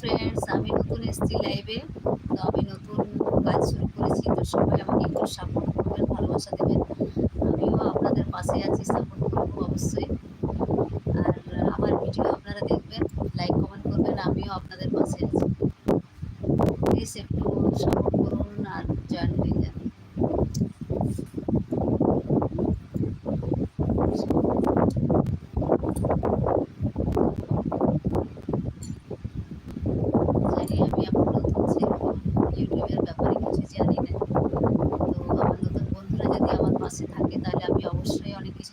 Friends আমি নতুন এসেছি লাইভে তো আমি নতুন কাজ শুরু করেছি, তো সবাই আমাকে একটু সাপোর্ট করবেন, ভালোবাসা দেবেন। আমিও আপনাদের পাশে আছি সাপোর্ট করব অবশ্যই। আর আমার ভিডিও আপনারা দেখবেন লাইক কমেন্ট করবেন, আমিও আপনাদের পাশে আছি। প্লিজ একটু সাপোর্ট করুন আর জানবেন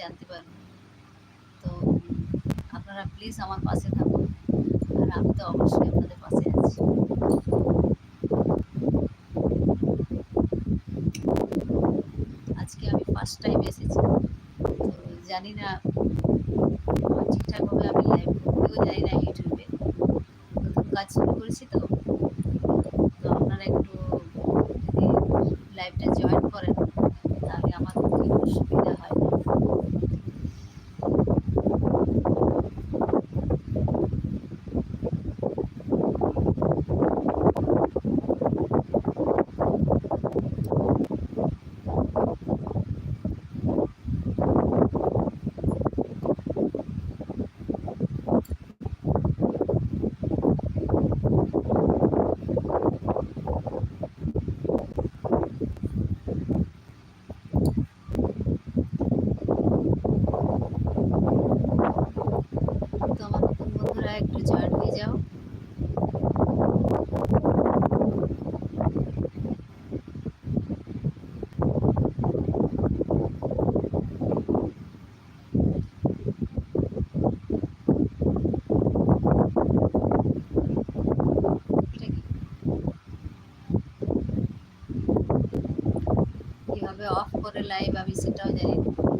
জানতে পারব। তো আপনারা প্লিজ আমার পাশে থাকুন। আর আমি তো অবশ্যই আপনাদের পাশে আছি। আজকে আমি ফার্স্ট টাইম এসেছি। তো জানি না ঠিকঠাকভাবে আমি লাইভ করতেও জানি না ইউটিউবে। নতুন কাজ শুরু করেছি তো। তো আপনারা একটু যদি লাইভটা জয়েন করেন, তাহলে আমার খুব একটু সুবিধা হয় তো আমার বন্ধুরা একটু জয়েন হয়ে যাও। অফ করে লাইভ আমি সেটাও জানি না।